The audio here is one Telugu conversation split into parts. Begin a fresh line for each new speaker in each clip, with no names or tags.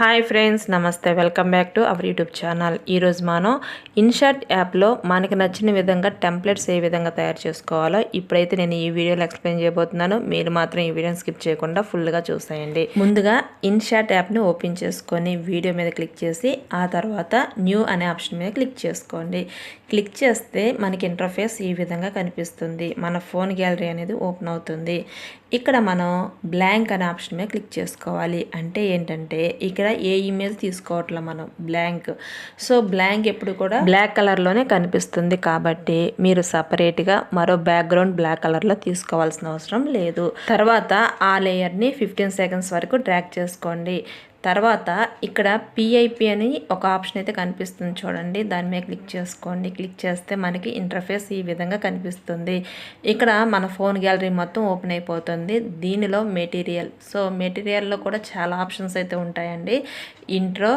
హాయ్ ఫ్రెండ్స్ నమస్తే. Welcome back to our YouTube channel. ఈరోజు మనం ఇన్షార్ట్ యాప్లో మనకి నచ్చిన విధంగా టెంప్లెట్స్ ఏ విధంగా తయారు చేసుకోవాలో ఇప్పుడైతే నేను ఈ వీడియోలో ఎక్స్ప్లెయిన్ చేయబోతున్నాను. మీరు మాత్రం ఈ వీడియోని స్కిప్ చేయకుండా ఫుల్గా చూసేయండి. ముందుగా ఇన్షార్ట్ యాప్ని ఓపెన్ చేసుకొని వీడియో మీద క్లిక్ చేసి ఆ తర్వాత న్యూ అనే ఆప్షన్ మీద క్లిక్ చేసుకోండి. క్లిక్ చేస్తే మనకి ఇంటర్ఫేస్ ఈ విధంగా కనిపిస్తుంది. మన ఫోన్ గ్యాలరీ అనేది ఓపెన్ అవుతుంది. ఇక్కడ మనం బ్లాంక్ అనే ఆప్షన్ మీద క్లిక్ చేసుకోవాలి. అంటే ఏంటంటే ఇక్కడ ఏ ఇమేజ్ తీసుకోవట్లే మనం? బ్లాంక్. సో బ్లాంక్ ఎప్పుడు కూడా బ్లాక్ కలర్లోనే కనిపిస్తుంది కాబట్టి మీరు సపరేట్గా మరో బ్యాక్గ్రౌండ్ బ్లాక్ కలర్లో తీసుకోవాల్సిన అవసరం లేదు. తర్వాత ఆ లేయర్ని ఫిఫ్టీన్ సెకండ్స్ వరకు డ్రాక్ చేసుకోండి. తర్వాత ఇక్కడ పిఐపి అని ఒక ఆప్షన్ అయితే కనిపిస్తుంది చూడండి. దాని మీద క్లిక్ చేసుకోండి. క్లిక్ చేస్తే మనకి ఇంటర్ఫేస్ ఈ విధంగా కనిపిస్తుంది. ఇక్కడ మన ఫోన్ గ్యాలరీ మొత్తం ఓపెన్ అయిపోతుంది. దీనిలో మెటీరియల్ సో మెటీరియల్లో కూడా చాలా ఆప్షన్స్ అయితే ఉంటాయండి. ఇంట్రో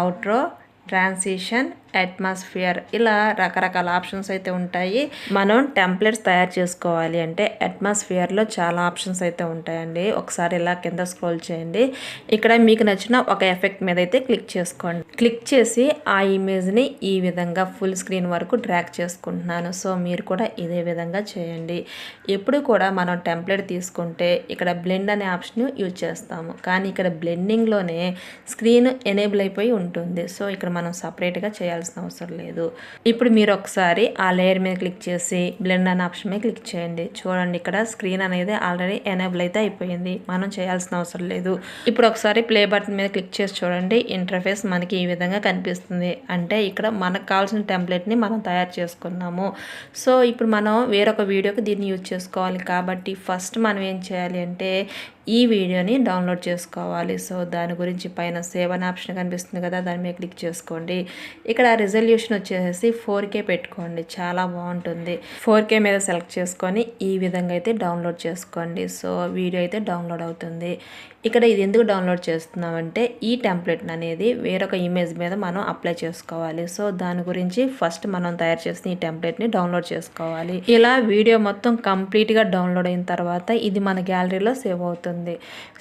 అవుట్రో ట్రాన్సిషన్ అట్మాస్ఫియర్ ఇలా రకరకాల ఆప్షన్స్ అయితే ఉంటాయి. మనం టెంప్లెట్స్ తయారు చేసుకోవాలి అంటే అట్మాస్ఫియర్లో చాలా ఆప్షన్స్ అయితే ఉంటాయండి. ఒకసారి ఇలా కింద స్క్రోల్ చేయండి. ఇక్కడ మీకు నచ్చిన ఒక ఎఫెక్ట్ మీద అయితే క్లిక్ చేసుకోండి. క్లిక్ చేసి ఆ ఇమేజ్ని ఈ విధంగా ఫుల్ స్క్రీన్ వరకు డ్రాక్ చేసుకుంటున్నాను. సో మీరు కూడా ఇదే విధంగా చేయండి. ఎప్పుడు కూడా మనం టెంప్లెట్ తీసుకుంటే ఇక్కడ బ్లెండ్ అనే ఆప్షన్ యూజ్ చేస్తాము. కానీ ఇక్కడ బ్లెండింగ్లోనే స్క్రీన్ ఎనేబుల్ అయిపోయి ఉంటుంది. సో ఇక్కడ మనం సపరేట్గా చేయాల్సిన అవసరం లేదు. ఇప్పుడు మీరు ఒకసారి ఆ లేయర్ మీద క్లిక్ చేసి బ్లెండ్ అనే ఆప్షన్ మీద క్లిక్ చేయండి. చూడండి ఇక్కడ స్క్రీన్ అనేది ఆల్రెడీ ఎనేబుల్ అయితే అయిపోయింది. మనం చేయాల్సిన అవసరం లేదు. ఇప్పుడు ఒకసారి ప్లే బటన్ మీద క్లిక్ చేసి చూడండి. ఇంటర్ఫేస్ మనకి ఈ విధంగా కనిపిస్తుంది. అంటే ఇక్కడ మనకు కావాల్సిన టెంప్లెట్ని మనం తయారు చేసుకున్నాము. సో ఇప్పుడు మనం వేరొక వీడియోకి దీన్ని యూజ్ చేసుకోవాలి. కాబట్టి ఫస్ట్ మనం ఏం చేయాలి అంటే ఈ వీడియోని డౌన్లోడ్ చేసుకోవాలి. సో దాని గురించి పైన సేవ్ అనే ఆప్షన్ కనిపిస్తుంది కదా దాని మీద క్లిక్ చేసుకోండి. ఇక్కడ రిజల్యూషన్ వచ్చేసి ఫోర్ కే పెట్టుకోండి. చాలా బాగుంటుంది. ఫోర్ కే మీద సెలెక్ట్ చేసుకొని ఈ విధంగా అయితే డౌన్లోడ్ చేసుకోండి. సో వీడియో అయితే డౌన్లోడ్ అవుతుంది. ఇక్కడ ఇది ఎందుకు డౌన్లోడ్ చేస్తున్నామంటే ఈ టెంప్లెట్ అనేది వేరొక ఇమేజ్ మీద మనం అప్లై చేసుకోవాలి. సో దాని గురించి ఫస్ట్ మనం తయారు చేసిన ఈ టెంప్లెట్ని డౌన్లోడ్ చేసుకోవాలి. ఇలా వీడియో మొత్తం కంప్లీట్గా డౌన్లోడ్ అయిన తర్వాత ఇది మన గ్యాలరీలో సేవ్ అవుతుంది.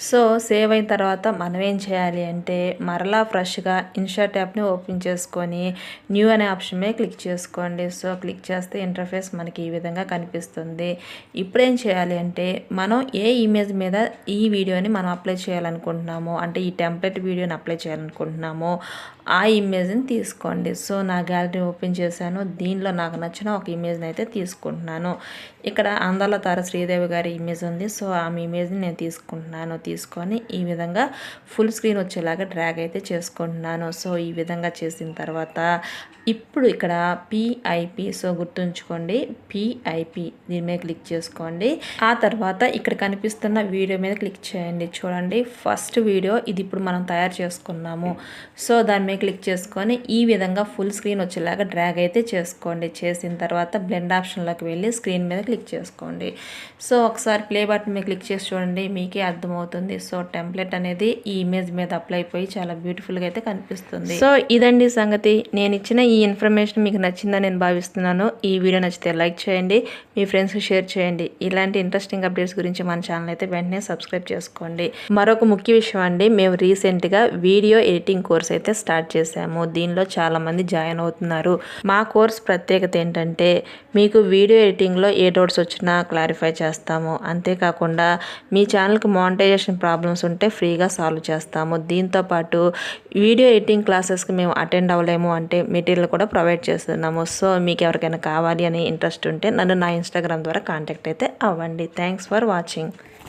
సో సేవ్ అయిన తర్వాత మనం ఏం చేయాలి అంటే మరలా ఫ్రెష్గా ఇన్షర్ట్ యాప్ని ఓపెన్ చేసుకొని న్యూ అనే ఆప్షన్ మీద క్లిక్ చేసుకోండి. సో క్లిక్ చేస్తే ఇంటర్ఫేస్ మనకి ఈ విధంగా కనిపిస్తుంది. ఇప్పుడేం చేయాలి అంటే మనం ఏ ఇమేజ్ మీద ఈ వీడియోని మనం అప్లై చేయాలనుకుంటున్నామో అంటే ఈ టెంప్లెట్ వీడియోని అప్లై చేయాలనుకుంటున్నామో ఆ ఇమేజ్ని తీసుకోండి. సో నా గ్యాలరీ ఓపెన్ చేశాను. దీనిలో నాకు నచ్చిన ఒక ఇమేజ్ని అయితే తీసుకుంటున్నాను. ఇక్కడ అందాల తార శ్రీదేవి గారి ఇమేజ్ ఉంది. సో ఆమె ఇమేజ్ని నేను తీసుకుంటున్నాను తీసుకొని ఈ విధంగా ఫుల్ స్క్రీన్ వచ్చేలాగా డ్రాగ్ అయితే చేసుకుంటున్నాను. సో ఈ విధంగా చేసిన తర్వాత ఇప్పుడు ఇక్కడ పిఐపి సో గుర్తుంచుకోండి పిఐపి దీని మీద క్లిక్ చేసుకోండి. ఆ తర్వాత ఇక్కడ కనిపిస్తున్న వీడియో మీద క్లిక్ చేయండి. చూడండి ఫస్ట్ వీడియో ఇది ఇప్పుడు మనం తయారు చేసుకున్నాము. సో దాని మీద క్లిక్ చేసుకొని ఈ విధంగా ఫుల్ స్క్రీన్ వచ్చేలాగా డ్రాగ్ అయితే చేసుకోండి. చేసిన తర్వాత బ్లెండ్ ఆప్షన్లోకి వెళ్ళి స్క్రీన్ మీద క్లిక్ చేసుకోండి. సో ఒకసారి ప్లే బటన్ మీద క్లిక్ చేసి చూడండి మీకు అర్థమవుతుంది. సో టెంప్లెట్ అనేది ఈ ఇమేజ్ మీద అప్లై అయిపోయి చాలా బ్యూటిఫుల్గా అయితే కనిపిస్తుంది. సో ఇదండి సంగతి. నేను ఇచ్చిన ఈ ఇన్ఫర్మేషన్ మీకు నచ్చిందని నేను భావిస్తున్నాను. ఈ వీడియో నచ్చితే లైక్ చేయండి. మీ ఫ్రెండ్స్కి షేర్ చేయండి. ఇలాంటి ఇంట్రెస్టింగ్ అప్డేట్స్ గురించి మన ఛానల్ అయితే వెంటనే సబ్స్క్రైబ్ చేసుకోండి. మరొక ముఖ్య విషయం అండి. మేము రీసెంట్గా వీడియో ఎడిటింగ్ కోర్స్ అయితే స్టార్ట్ చేశాము. దీనిలో చాలామంది జాయిన్ అవుతున్నారు. మా కోర్స్ ప్రత్యేకత ఏంటంటే మీకు వీడియో ఎడిటింగ్లో ఏ డౌట్స్ వచ్చినా క్లారిఫై చేస్తాము. అంతేకాకుండా మీ ఛానల్ ఛానల్కి మానిటైజేషన్ ప్రాబ్లమ్స్ ఉంటే ఫ్రీగా సాల్వ్ చేస్తాము. దీంతోపాటు వీడియో ఎడిటింగ్ క్లాసెస్కి మేము అటెండ్ అవ్వలేము అంటే మెటీరియల్ కూడా ప్రొవైడ్ చేస్తున్నాము. సో మీకు ఎవరికైనా కావాలి అని ఇంట్రెస్ట్ ఉంటే నన్ను నా ఇన్స్టాగ్రామ్ ద్వారా కాంటాక్ట్ అయితే అవ్వండి. Thanks for watching